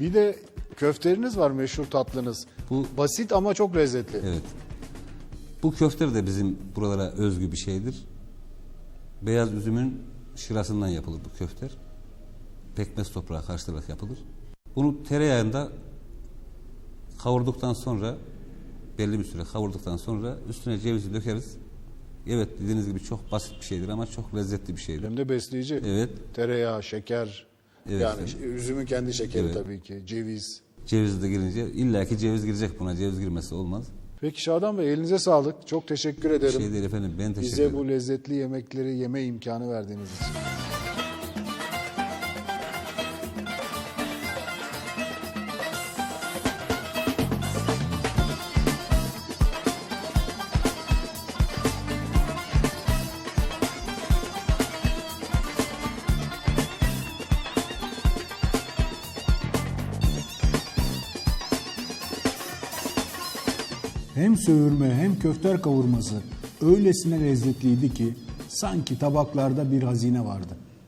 Bir de köfteleriniz var meşhur tatlınız. Bu Basit ama çok lezzetli. evet. Bu köfte de bizim buralara özgü bir şeydir. Beyaz üzümün şırasından yapılır bu köfter. Pekmez toprağı karıştırarak yapılır. Bunu tereyağında kavurduktan sonra belli bir süre kavurduktan sonra üstüne cevizi dökeriz. Evet dediğiniz gibi çok basit bir şeydir ama çok lezzetli bir şeydir. Hem de besleyici. Evet. Tereyağı, şeker. Evet, yani ş- üzümün kendi şekeri Evet. tabii ki. Ceviz. Ceviz de girince illaki ceviz girecek buna. Ceviz girmesi olmaz. Peki Şadan Bey elinize sağlık. Çok teşekkür ederim. şey değil efendim. Ben teşekkür Bize ederim. bu lezzetli yemekleri yeme imkanı verdiğiniz için. Hem söğürme hem köfter kavurması öylesine lezzetliydi ki sanki tabaklarda bir hazine vardı.